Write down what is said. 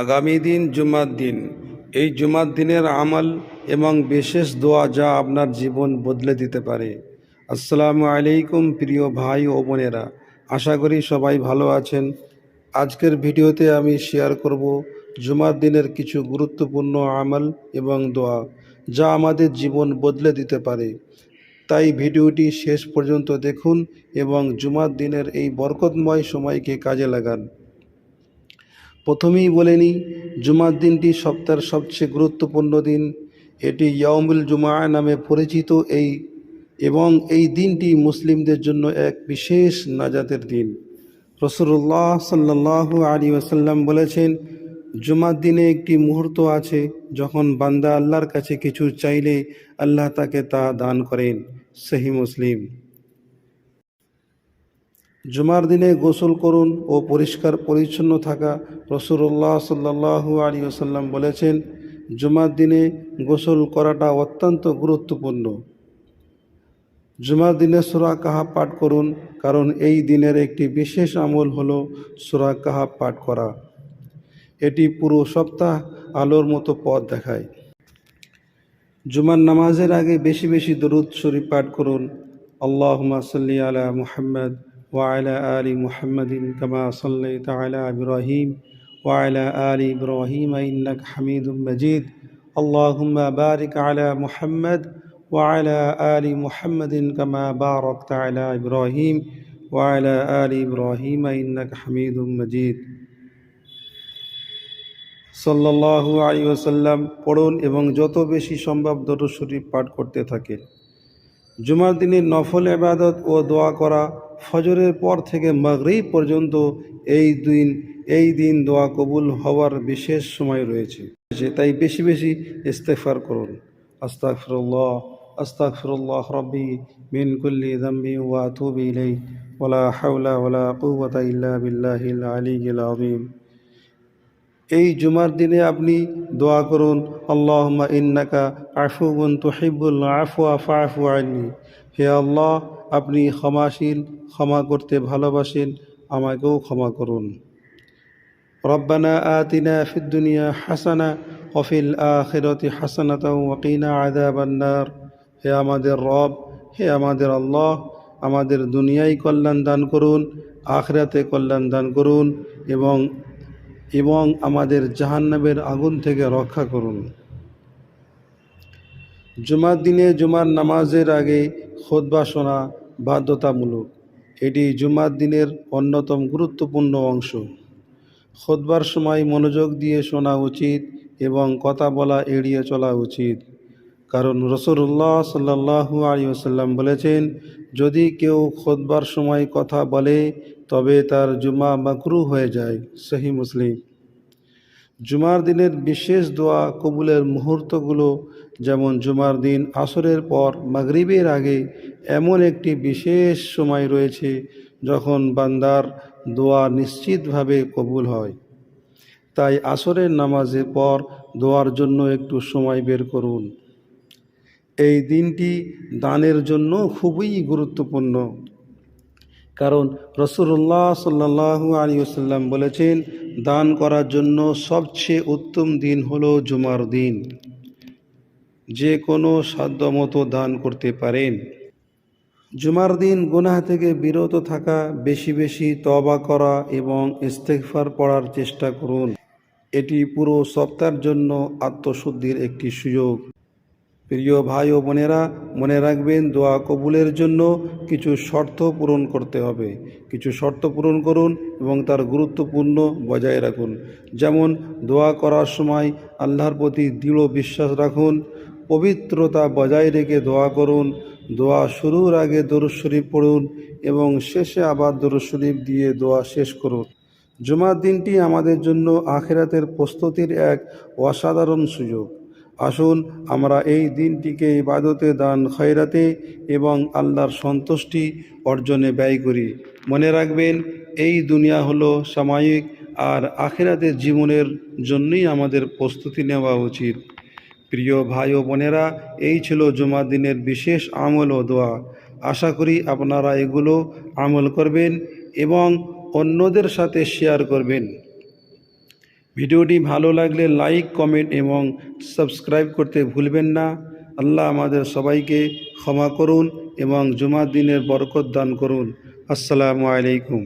আগামী দিন জুমার দিন। এই জুমার দিনের আমল এবং বিশেষ দোয়া যা আপনার জীবন বদলে দিতে পারে। আসসালামু আলাইকুম প্রিয় ভাই ও বোনেরা। আশা করি সবাই ভালো আছেন। আজকের ভিডিওতে আমি শেয়ার করব জুমার দিনের কিছু গুরুত্বপূর্ণ আমল এবং দোয়া যা আমাদের জীবন বদলে দিতে পারে। তাই ভিডিওটি শেষ পর্যন্ত দেখুন এবং জুমার দিনের এই বরকতময় সময়কে কাজে লাগান। প্রথমেই বলে নিই, জুমার দিনটি সপ্তাহের সবচেয়ে গুরুত্বপূর্ণ দিন। এটি ইয়ামুল জুমা নামে পরিচিত এই এবং এই দিনটি মুসলিমদের জন্য এক বিশেষ নাজাতের দিন। রসুল্লাহ সাল্লাহ আলী ওসাল্লাম বলেছেন, জুমার দিনে একটি মুহূর্ত আছে যখন বান্দা আল্লাহর কাছে কিছু চাইলে আল্লাহ তাকে তা দান করেন, সেহি মুসলিম। জুমার দিনে গোসল করুন ও পরিষ্কার পরিচ্ছন্ন থাকা রসুল্লাহ সাল্লাহু আলী ওসাল্লাম বলেছেন, জুমার দিনে গোসল করাটা অত্যন্ত গুরুত্বপূর্ণ। জুমার দিনে সুরা কাহা পাঠ করুন, কারণ এই দিনের একটি বিশেষ আমল হল সুরা কাহা পাঠ করা। এটি পুরো সপ্তাহ আলোর মতো পথ দেখায়। জুমার নামাজের আগে বেশি বেশি দরুদ শরীফ পাঠ করুন। আল্লাহ সাল্লি আলা মুহাম্মদ وعلى آل محمد كما صليت على إبراهيم وعلى آل إبراهيم إنك حميد مجيد اللهم بارك على محمد وعلى آل محمد كما باركت على إبراهيم وعلى آل إبراهيم إنك حميد مجيد সাল্লাল্লাহু আলী ওসাল্লাম পড়ুন এবং যত বেশি সম্ভব দরুদ শরীফ পাঠ করতে থাকেন জুমার দিনের নফল এবাদত ও দোয়া করা ফজরের পর থেকে মাগরিব পর্যন্ত এই দিন এই দিন দোয়া কবুল হওয়ার বিশেষ সময় রয়েছে। তাই বেশি বেশি ইস্তেফার করুন। আস্তাগফিরুল্লাহ আস্তাগফিরুল্লাহ রব্বি মিন কুল্লি যামবি ওয়া আতুবু ইলাই ওয়ালা হাওলা ওয়ালা কুওয়াতা ইল্লা বিল্লাহিল আলিয়্যিল আযীম। এই জুমার দিনে আপনি দোয়া করুন আল্লাহমা ইন্নাকা আফুবুন তুহিবুল আফুয়া ফাফু আননি। হে আল্লাহ আপনি ক্ষমাশীল, ক্ষমা করতে ভালোবাসেন, আমাকেও ক্ষমা করুন। রব্বানা আতিনা ফিদ দুনিয়া হাসানা অফিল আখিরতি হাসানাতা ওয়াকিনা আদাবান্নার হে আমাদের রব, হে আমাদের আল্লাহ, আমাদের দুনিয়ায় কল্যাণ দান করুন, আখরাতে কল্যাণ দান করুন এবং এবং আমাদের জাহান্নাবের আগুন থেকে রক্ষা করুন। জুমার দিনে জুমার নামাজের আগে খোদবা শোনা বাধ্যতামূলক। এটি জুমার দিনের অন্যতম গুরুত্বপূর্ণ অংশ। খোদবার সময় মনোযোগ দিয়ে শোনা উচিত এবং কথা বলা এড়িয়ে চলা উচিত। কারণ রসুল্লাহ সাল্লাহু আলী আসাল্লাম বলেছেন, যদি কেউ খোদবার সময় কথা বলে, তবে তার জুমা মাকরু হয়ে যায়। সহি মুসলিম। জুমার দিনের বিশেষ দোয়া কবুলের মুহূর্তগুলো যেমন জুমার দিন আসরের পর মাগরিবের আগে এমন একটি বিশেষ সময় রয়েছে যখন বান্দার দোয়া নিশ্চিতভাবে কবুল হয়। তাই আসরের নামাজের পর দোয়ার জন্য একটু সময় বের করুন। এই দিনটি দানের জন্য খুবই গুরুত্বপূর্ণ। কারণ রসুল্লাহ সাল্লাহু আলী আসাল্লাম বলেছেন, দান করার জন্য সবচেয়ে উত্তম দিন হলো জুমার দিন। যে কোনো সাধ্যমতো দান করতে পারেন। জুমার দিন গুনাহ থেকে বিরত থাকা, বেশি বেশি তবা করা এবং ইস্তেকফার পড়ার চেষ্টা করুন। এটি পুরো সপ্তাহের জন্য আত্মশুদ্ধির একটি সুযোগ। প্রিয় ভাই ও বোনেরা, মনে রাখবেন দোয়া কবুলের জন্য কিছু শর্ত পূরণ করতে হবে। কিছু শর্ত পূরণ করুন এবং তার গুরুত্বপূর্ণ বজায় রাখুন। যেমন, দোয়া করার সময় আল্লাহর প্রতি দৃঢ় বিশ্বাস রাখুন, পবিত্রতা বজায় রেখে দোয়া করুন, দোয়া শুরুর আগে দরুদ শরীফ পড়ুন এবং শেষে আবার দরুদ শরীফ দিয়ে দোয়া শেষ করুন। জুমার দিনটি আমাদের জন্য আখেরাতের প্রস্তুতির এক অসাধারণ সুযোগ। আসুন, আমরা এই দিনটিকে ইবাদতে দান, খয়রাতে এবং আল্লাহর সন্তুষ্টি অর্জনে ব্যয় করি। মনে রাখবেন, এই দুনিয়া হলো সাময়িক আর আখেরাতের জীবনের জন্যই আমাদের প্রস্তুতি নেওয়া উচিত। প্রিয় ভাই ও বোনেরা, এই ছিল জুমার দিনের বিশেষ আমল ও দোয়া। আশা করি আপনারা এগুলো আমল করবেন এবং অন্যদের সাথে শেয়ার করবেন। ভিডিওটি ভালো লাগলে লাইক, কমেন্ট এবং সাবস্ক্রাইব করতে ভুলবেন না। আল্লাহ আমাদের সবাইকে ক্ষমা করুন এবং জুমার দিনের বরকত দান করুন। আসসালামু আলাইকুম।